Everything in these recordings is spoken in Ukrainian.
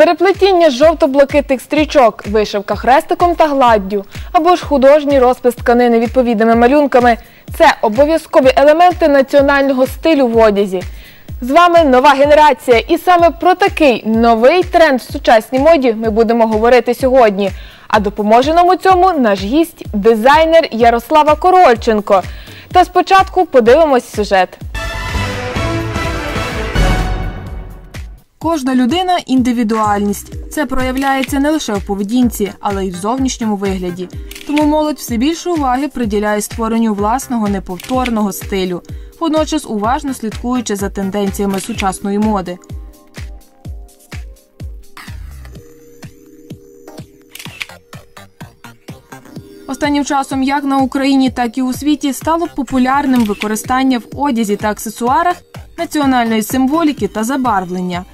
Переплетіння жовто-блакитних стрічок, вишивка хрестиком та гладдю, або ж художній розпис тканини відповідними малюнками це обов'язкові елементи національного стилю в одязі. З вами нова генерація, і саме про такий новий тренд в сучасній моді ми будемо говорити сьогодні. А допоможе нам у цьому наш гість, дизайнер Ярослава Корольченко. Та спочатку подивимось сюжет. Кожна людина індивідуальність. Це проявляється не лише в поведінці, але й в зовнішньому вигляді. Тому молодь все більше уваги приділяє створенню власного неповторного стилю, водночас уважно слідкуючи за тенденціями сучасної моди. Останнім часом як на Україні, так і у світі стало популярним використання в одязі та аксесуарах національної символіки та забарвлення.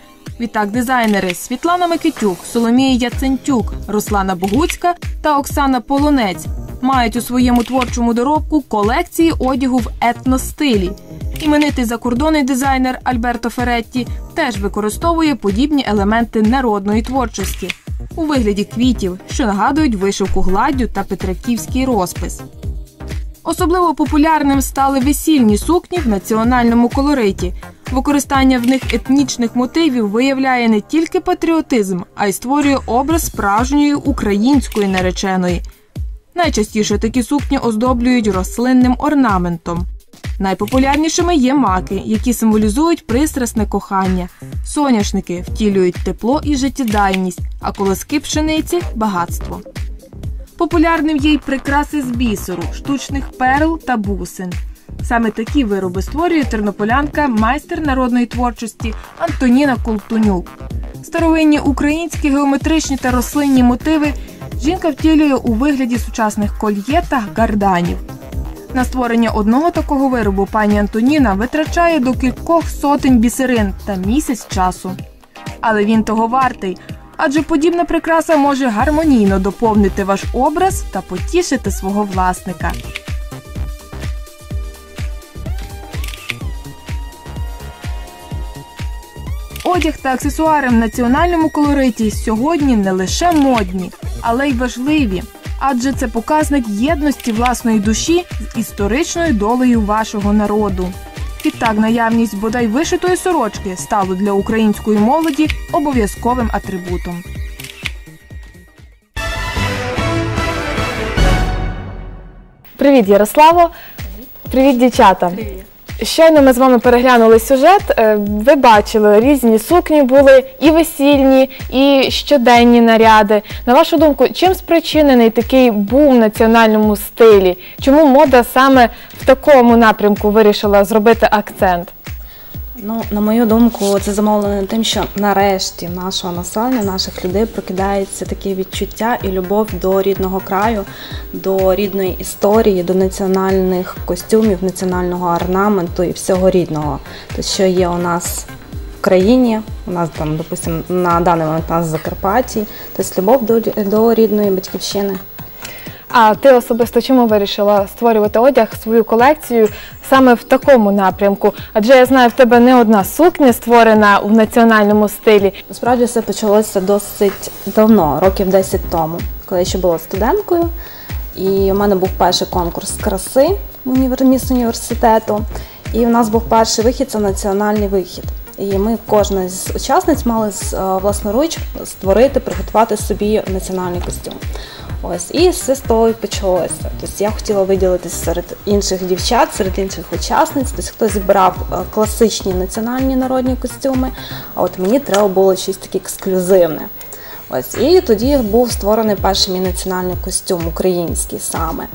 Відтак дизайнери Світлана Микитюк, Соломія Яцентюк, Руслана Богуцька та Оксана Полонець мають у своєму творчому доробку колекції одягу в етностилі. Іменитий закордонний дизайнер Альберто Феретті теж використовує подібні елементи народної творчості у вигляді квітів, що нагадують вишивку гладдю та петриківський розпис. Особливо популярним стали весільні сукні в національному колориті. Використання в них етнічних мотивів виявляє не тільки патріотизм, а й створює образ справжньої української нареченої. Найчастіше такі сукні оздоблюють рослинним орнаментом. Найпопулярнішими є маки, які символізують пристрасне кохання. Соняшники втілюють тепло і життєдайність, а колоски пшениці багатство. Популярним є й прикраси з бісеру, штучних перл та бусин. Саме такі вироби створює тернополянка, майстер народної творчості Антоніна Колтунюк. Старовинні українські геометричні та рослинні мотиви жінка втілює у вигляді сучасних кольє та гарданів. На створення одного такого виробу пані Антоніна витрачає до кількох сотень бісерин та місяць часу. Але він того вартий, адже подібна прикраса може гармонійно доповнити ваш образ та потішити свого власника. Одяг та аксесуари в національному колориті сьогодні не лише модні, але й важливі, адже це показник єдності власної душі з історичною долею вашого народу. Відтак наявність бодай вишитої сорочки стало для української молоді обов'язковим атрибутом. Привіт, Ярославо! Привіт, дівчата! Привіт. Щойно ми з вами переглянули сюжет. Е, Ви бачили, різні сукні були і весільні, і щоденні наряди. На вашу думку, чим спричинений такий бум в національному стилі? Чому мода саме в такому напрямку вирішила зробити акцент? Ну, на мою думку, це замовлено тим, що нарешті нашого населення, наших людей прокидається таке відчуття і любов до рідного краю, до рідної історії, до національних костюмів, національного орнаменту і всього рідного. То, що є у нас в країні, у нас там, допустимо, на даний момент у нас в Закарпатті, тобто любов до, до рідної батьківщини. А ти особисто чому вирішила створювати одяг, свою колекцію саме в такому напрямку? Адже я знаю, в тебе не одна сукня створена в національному стилі. Насправді все почалося досить давно, років 10 тому, коли я ще була студенткою. І у мене був перший конкурс краси в універ... міст університету. І у нас був перший вихід це національний вихід. І ми, кожна з учасниць, мали е, власноруч створити, приготувати собі національний костюм. Ось і все з того і почалося. Тобто я хотіла виділитися серед інших дівчат, серед інших учасниць. Тобто хтось збирав е, класичні національні народні костюми, а от мені треба було щось таке ексклюзивне. Ось і тоді був створений перший мій національний костюм, український саме.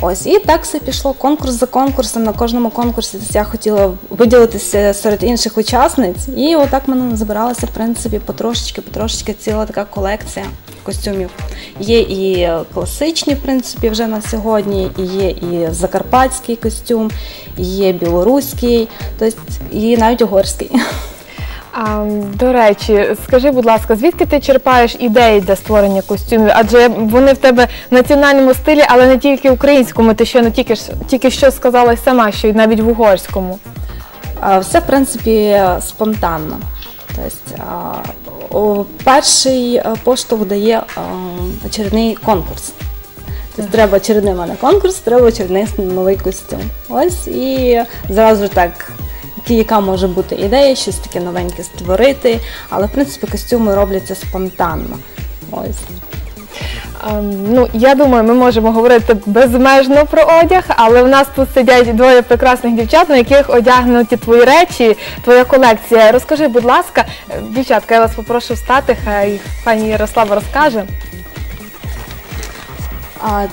Ось і так все пішло конкурс за конкурсом. На кожному конкурсі я хотіла виділитися серед інших учасниць, і отак мене збиралася в принципі потрошечки, потрошечки ціла така колекція костюмів. Є і класичні, в принципі, вже на сьогодні, і є і закарпатський костюм, і є білоруський, тобто і навіть угорський. А, до речі, скажи, будь ласка, звідки ти черпаєш ідеї для створення костюмів? Адже вони в тебе в національному стилі, але не тільки українському. Ти ще не тільки тільки що сказала сама, що й навіть в угорському. Все, в принципі, спонтанно. Тобто, перший е, поштовх дає очередний конкурс. Тобто треба очередний мене конкурс, треба очередний новий костюм. Ось і зразу так, яка може бути ідея, щось таке новеньке створити. Але в принципі костюми робляться спонтанно. Ось. Ем, Ну, я думаю, ми можемо говорити безмежно про одяг, але в нас тут сидять двоє прекрасних дівчат, на яких одягнуті твої речі, твоя колекція. Розкажи, будь ласка, е, дівчатка, я вас попрошу встати, хай пані Ярослава розкаже.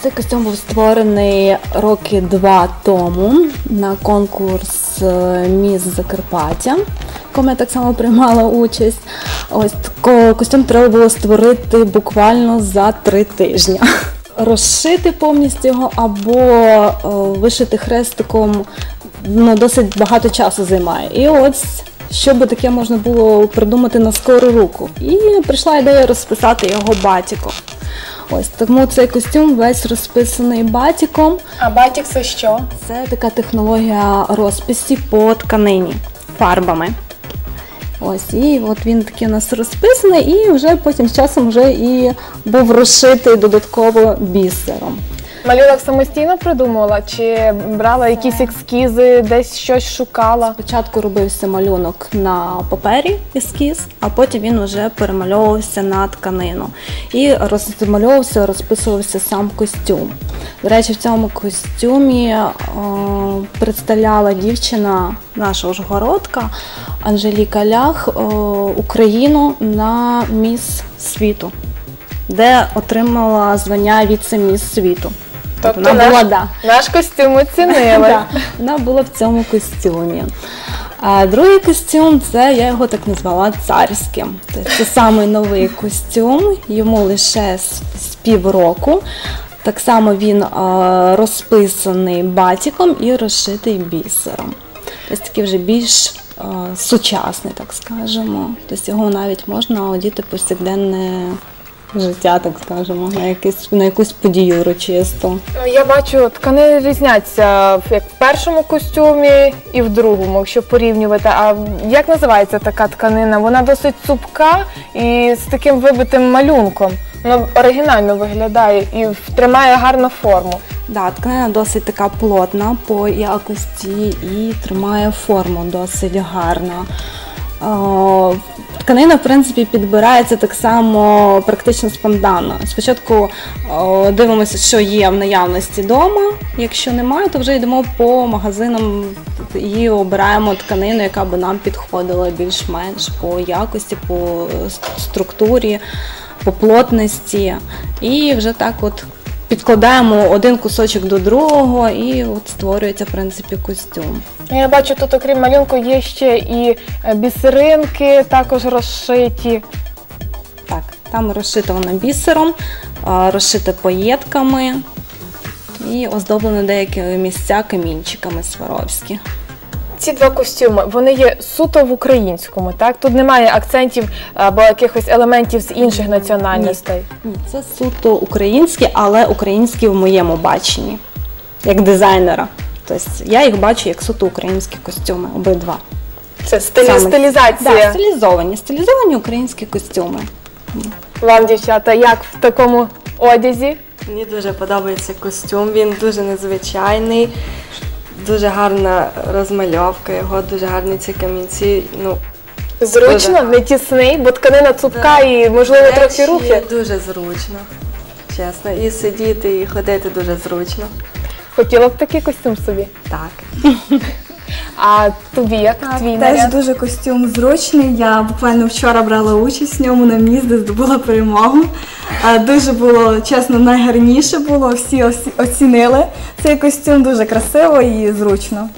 Цей костюм був створений роки два тому на конкурс е, Міс Закарпаття, в якому я так само приймала участь. Ось ко- костюм треба було створити буквально за три тижні. Розшити повністю його або е, вишити хрестиком ну, досить багато часу займає. І ось що би таке можна було придумати на скору руку. І прийшла ідея розписати його батіком. Ось тому цей костюм весь розписаний батіком. А батік це що? Це така технологія розписі по тканині фарбами. Ось, і от він такий у нас розписаний, і вже потім з часом вже і був розшитий додатково бісером. Малюнок самостійно придумувала чи брала якісь ескізи, десь щось шукала? Спочатку робився малюнок на папері ескіз, а потім він вже перемальовувався на тканину. І розмальовувався, розписувався сам костюм. До речі, в цьому костюмі о, представляла дівчина, наша Ужгородка Анжеліка Лях о, Україну на міс світу, де отримала звання віце-міс світу. Тобто вона наш- була да. Наш костюм оцінили. Да, вона була в цьому костюмі. А другий костюм це я його так назвала царським. Тобто Це самий новий костюм, йому лише з, з півроку. Так само він а, розписаний батіком і розшитий бісером. Тобто такий вже більш а, сучасний, так скажемо. Тобто його навіть можна одіти повсякденне життя, так скажемо, на, якийсь, на якусь подію урочисту. Я бачу, ткани різняться як в першому костюмі і в другому, якщо порівнювати. А як називається така тканина? Вона досить цупка і з таким вибитим малюнком. Вона оригінально виглядає і тримає гарну форму. Да, тканина досить така плотна по якості і тримає форму досить гарно. О, Тканина, в принципі, підбирається так само практично спонтанно. Спочатку о, дивимося, що є в наявності вдома. Якщо немає, то вже йдемо по магазинам і обираємо тканину, яка би нам підходила більш-менш по якості, по е, структурі, по плотності. І вже так от підкладаємо один кусочок до другого, і от створюється в принципі костюм. Ну, Я бачу, тут, окрім малюнку, є ще і е, бісеринки, також розшиті. Так, там розшито воно бісером, розшите поєдками і оздоблено деякі місця камінчиками Сваровські. Ці два костюми вони є суто в українському, так? Тут немає акцентів або якихось елементів з інших національностей. Ні, це суто українські, але українські в моєму баченні, як дизайнера. Тобто я їх бачу як суто українські костюми, обидва. Це стилі, Саме- стилізація. Да, стилізовані, стилізовані українські костюми. Вам, дівчата, як в такому одязі? Мені дуже подобається костюм, він дуже незвичайний, дуже гарна розмальовка його, дуже гарні ці камінці. Ну, Зручно, Дуже. не тісний, бо тканина цупка і, можливо, трохи рухи. Дуже зручно, чесно. І сидіти, і ходити дуже зручно. Хотіла б такий костюм собі. Так. А тобі як твій Теж наряд? дуже костюм зручний. Я буквально вчора брала участь в ньому на міст, де здобула перемогу. Дуже було чесно, найгарніше було. Всі оцінили цей костюм дуже красиво і зручно.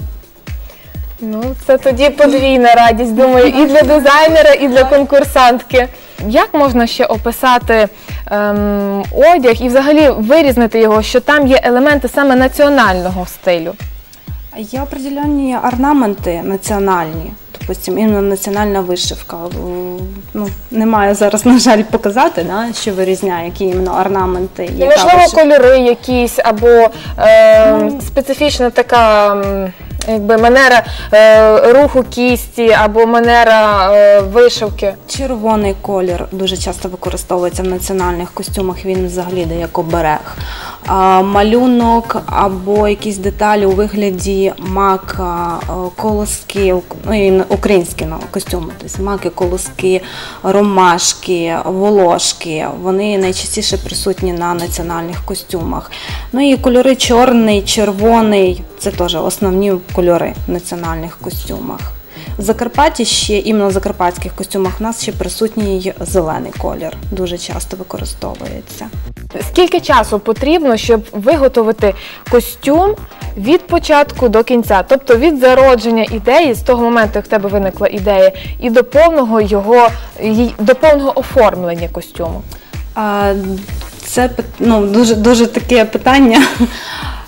Ну, це тоді подвійна радість, думаю, і для дизайнера, і для конкурсантки. Як можна ще описати ем, одяг і взагалі вирізнити його, що там є елементи саме національного стилю? Є определенні орнаменти національні, допустим, іменно національна вишивка. Ну, немає зараз, на жаль, показати, да, що вирізняє, які іменно орнаменти. є. можливо, вишивка. кольори якісь або е, специфічна така якби манера е, руху кісті або манера е, вишивки. Червоний колір дуже часто використовується в національних костюмах. Він взагалі дає як оберег. А, малюнок або якісь деталі у вигляді мака, е, колоски, ну, українські ну, костюми, тобто маки, колоски, ромашки, волошки. Вони найчастіше присутні на національних костюмах. Ну і кольори чорний, червоний це теж основні кольори в національних костюмах. В Закарпатті ще іменно в закарпатських костюмах у нас ще присутній зелений колір, дуже часто використовується. Скільки часу потрібно, щоб виготовити костюм від початку до кінця? Тобто від зародження ідеї, з того моменту, як в тебе виникла ідея, і до повного його до повного оформлення костюму. А, Це ну, дуже, дуже таке питання.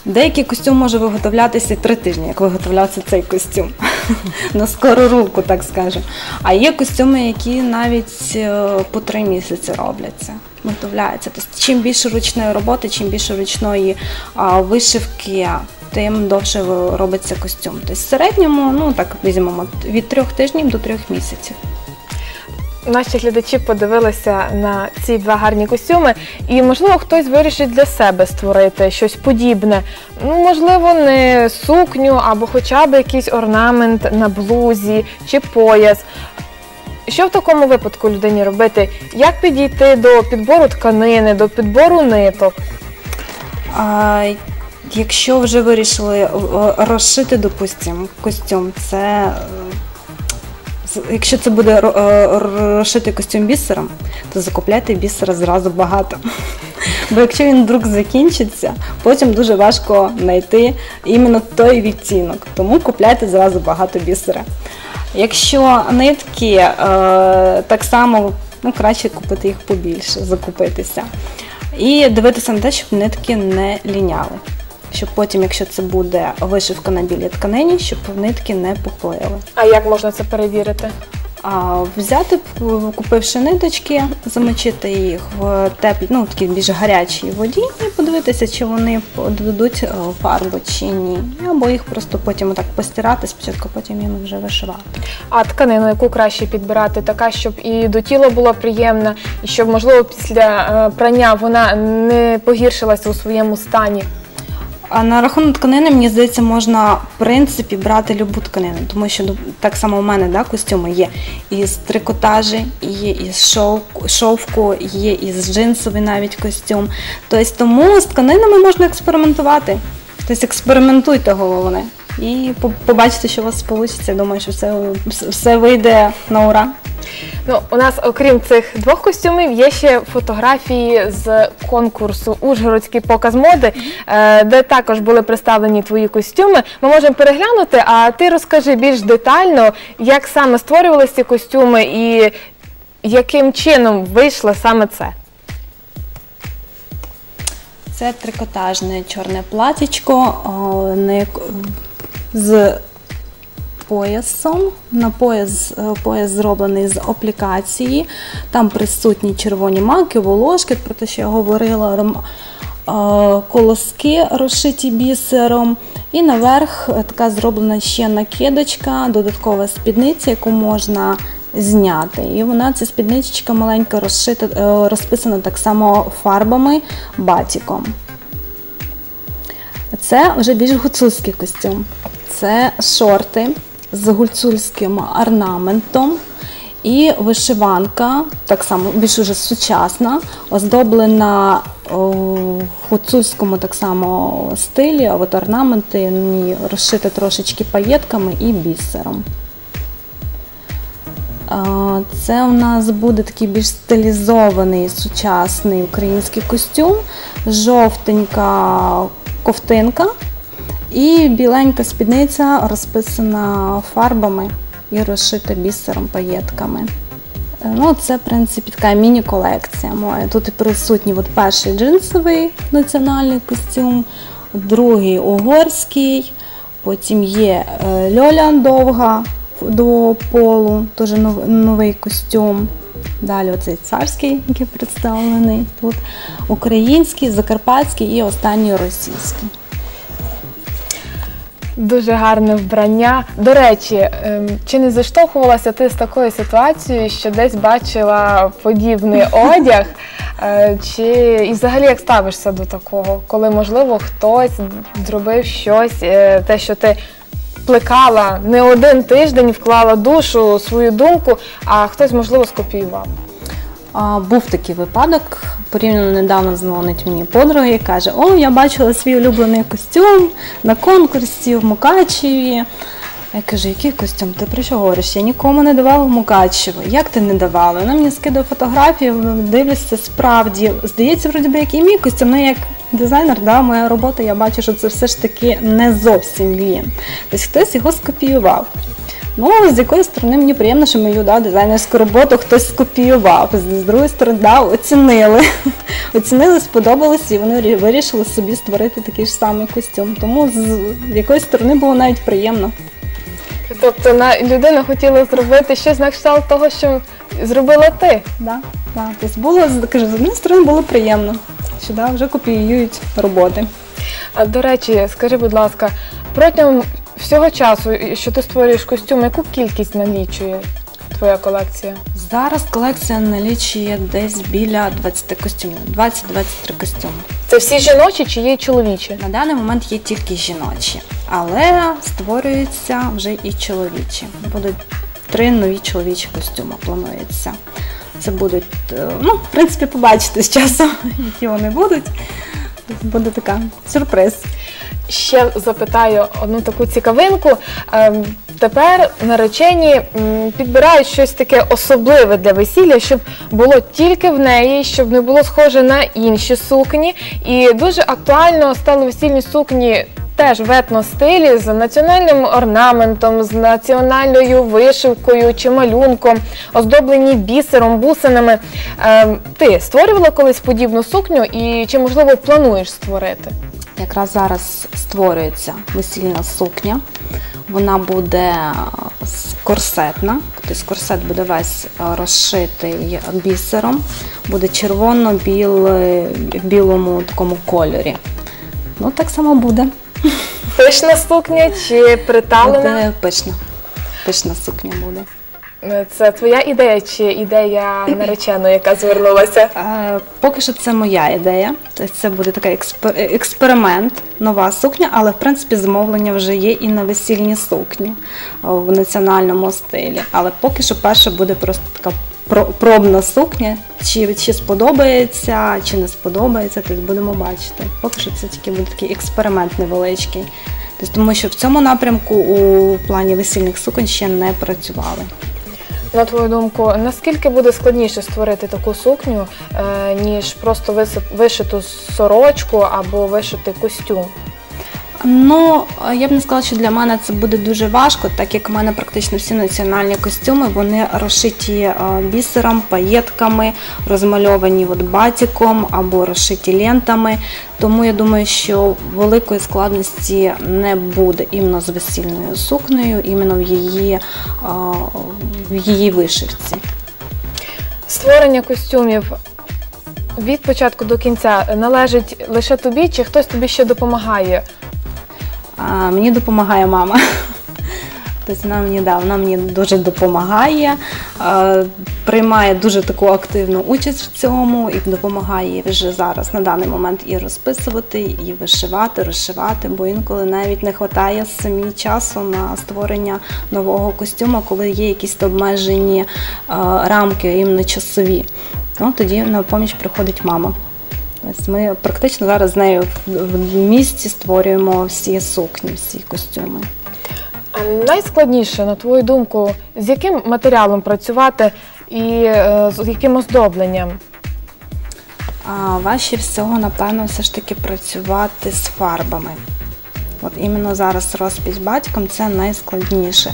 Деякий костюм може виготовлятися три тижні, як виготовлявся цей костюм. На скору руку, так скажемо. А є костюми, які навіть е, по три місяці робляться, виготовляються. Тобто, чим більше ручної роботи, чим більше ручної вишивки, тим довше робиться костюм. Тобто в середньому, ну так візьмемо, від трьох тижнів до трьох місяців. Наші глядачі подивилися на ці два гарні костюми, і можливо хтось вирішить для себе створити щось подібне. Ну, можливо, не сукню або хоча б якийсь орнамент на блузі чи пояс. Що в такому випадку людині робити? Як підійти до підбору тканини, до підбору ниток? А, якщо вже вирішили розшити, допустимо, костюм, це е, якщо це буде ро- е, костюм бісером, то закупляйте бісера зразу багато. Бо якщо він вдруг закінчиться, потім дуже важко знайти іменно той відтінок. Тому купляйте зразу багато бісера. Якщо нитки, е, так само ну, краще купити їх побільше, закупитися. І дивитися на те, щоб нитки не ліняли. Щоб потім, якщо це буде вишивка на білій тканині, щоб нитки не поплили. А як можна це перевірити? А взяти, купивши ниточки, замочити їх в теплій, ну такій більш гарячій воді і подивитися, чи вони додадуть е, фарбу чи ні. Або їх просто потім отак постирати спочатку, потім їм вже вишивати. А тканину, яку краще підбирати, така, щоб і до тіла була приємна, і щоб, можливо, після е, прання вона не погіршилася у своєму стані. А на рахунок тканини, мені здається, можна в принципі брати любу тканину, тому що ну, так само у мене да, костюми є із трикотажі, є із шовку, є із джинсовий навіть костюм. Тобто тому з тканинами можна експериментувати. Тобто експериментуйте головне. І по- побачите, що у вас вийде. Думаю, що все, все вийде на ура. Ну, у нас, окрім цих двох костюмів, є ще фотографії з конкурсу Ужгородський показ моди, е, де також були представлені твої костюми. Ми можемо переглянути, а ти розкажи більш детально, як саме створювалися ці костюми і яким чином вийшло саме це. Це трикотажне чорне платічко з поясом. На пояс, е, пояс зроблений з аплікації. Там присутні червоні маки, волошки, про те, що я говорила, е, колоски розшиті бісером. І наверх е, така зроблена ще накидочка, додаткова спідниця, яку можна зняти. І вона, ця спідничка маленька, розшита, розписана так само фарбами батіком. Це вже більш гуцульський костюм. Це шорти з гуцульським орнаментом. І вишиванка, так само більш уже сучасна, оздоблена в гуцульському так само стилі, а от орнаменти розшиті трошечки паєтками і бісером. Це у нас буде такий більш стилізований сучасний український костюм, жовтенька ковтинка і біленька спідниця розписана фарбами і розшита бісером паєтками. Е, Ну, це, в принципі, така міні-колекція моя. Тут і присутній от перший джинсовий національний костюм, другий угорський, потім є е, льоля довга до полу, теж новий костюм. Далі оцей царський, який представлений тут, український, закарпатський і останній російський. Дуже гарне вбрання. До речі, ем, чи не зіштовхувалася ти з такою ситуацією, що десь бачила подібний одяг? Е, Чи і взагалі як ставишся до такого, коли можливо хтось зробив щось, е, те, що ти плекала не один тиждень, вклала душу, свою думку, а хтось можливо скопіював? Був такий випадок. Порівняно недавно дзвонить мені подруга і каже: О, я бачила свій улюблений костюм на конкурсі в Мукачеві. Я кажу, який костюм? Ти про що говориш? Я нікому не давала в Мукачево. Як ти не давала? Вона мені скидає фотографії, дивишся справді. Здається, вроді би, як і мій костюм. Ну, як дизайнер, да, моя робота, я бачу, що це все ж таки не зовсім він. Тобто хтось його скопіював. Ну, з якої сторони мені приємно, що мою да, дизайнерську роботу хтось скопіював. З другої сторони, да, оцінили. Оцінили, сподобалось, і вони вирішили собі створити такий ж самий костюм. Тому з якоїсь сторони було навіть приємно. Тобто на людина хотіла зробити щось на кшталт того, що зробила ти. Да, да. Тобто було, кажу, з однієї сторони було приємно, що да, вже копіюють роботи. А до речі, скажи, будь ласка, протягом всього часу, що ти створюєш костюм, яку кількість налічує твоя колекція? Зараз колекція налічує десь біля 20 костюмів, 20-23 костюми. Це всі жіночі чи є й чоловічі? На даний момент є тільки жіночі, але створюються вже і чоловічі. Будуть три нові чоловічі костюми, планується. Це будуть, е, ну, в принципі, побачите з часом, які вони будуть. Буде така сюрприз. Ще запитаю одну таку цікавинку. Ем, Тепер наречені підбирають щось таке особливе для весілля, щоб було тільки в неї, щоб не було схоже на інші сукні. І дуже актуально стали весільні сукні. Теж в етностилі з національним орнаментом, з національною вишивкою чи малюнком, оздоблені бісером, бусинами. Ем, ти створювала колись подібну сукню і чи можливо плануєш створити? Якраз зараз створюється весільна сукня. Вона буде е, корсетна, тобто корсет буде весь е, розшитий бісером, буде червоно-білий в білому такому кольорі. Ну, так само буде. Пишна сукня чи приталена? Буде пишна. Пишна сукня буде. Це твоя ідея чи ідея нареченої, яка звернулася? Е, Поки що це моя ідея. Тобто це буде такий експер- експеримент, нова сукня, але в принципі замовлення вже є і на весільні сукні в національному стилі. Але поки що перша буде просто така про- пробна сукня. Чи, чи сподобається, чи не сподобається, тобто будемо бачити. Поки що це тільки буде такий експеримент невеличкий. Тобто, тому що в цьому напрямку у плані весільних суконь ще не працювали. На твою думку, наскільки буде складніше створити таку сукню, е, ніж просто виси- вишиту сорочку або вишити костюм? Ну, е, я б не сказала, що для мене це буде дуже важко, так як в мене практично всі національні костюми, вони розшиті е, бісером, паєтками, розмальовані от батіком або розшиті лентами. Тому я думаю, що великої складності не буде іменно з весільною сукнею, іменно в її, е, в її вишивці. Створення костюмів від початку до кінця належить лише тобі, чи хтось тобі ще допомагає? А, мені допомагає мама. Тобто вона мені, да, вона мені дуже допомагає, приймає дуже таку активну участь в цьому і допомагає вже зараз на даний момент і розписувати, і вишивати, розшивати, бо інколи навіть не вистачає самі часу на створення нового костюму, коли є якісь обмежені рамки, іменно часові. Ну, тоді на поміч приходить мама. Ось ми практично зараз з нею в- місті створюємо всі сукні, всі костюми. А Найскладніше, на твою думку, з яким матеріалом працювати і е, з яким оздобленням? А важче всього, напевно, все ж таки працювати з фарбами. От іменно зараз розпись батьком це найскладніше,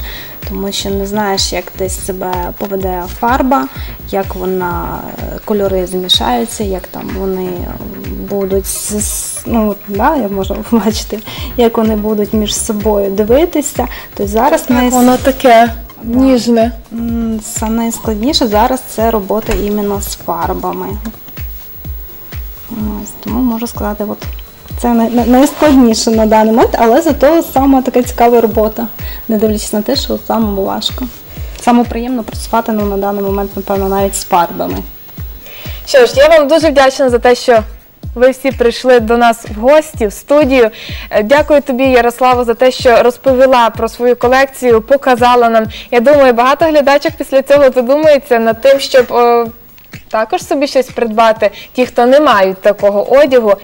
тому що не знаєш, як десь себе поведе фарба, як вона е, кольори змішаються, як там вони будуть ну, да, я можу бачити, як вони будуть між собою дивитися. Тобто зараз найс- Воно таке ніжне. Саме найскладніше зараз це робота іменно з фарбами. Тому можу сказати, от Це най- най- найскладніше на даний момент, але зато саме така цікава робота, не дивлячись на те, що самому важко. Саме приємно працювати ну, на даний момент, напевно, навіть з фарбами. Що ж, я вам дуже вдячна за те, що ви всі прийшли до нас в гості в студію. Е, Дякую тобі, Ярославо, за те, що розповіла про свою колекцію, показала нам. Я думаю, багато глядачок після цього задумується над тим, щоб е, також собі щось придбати, ті, хто не мають такого одягу.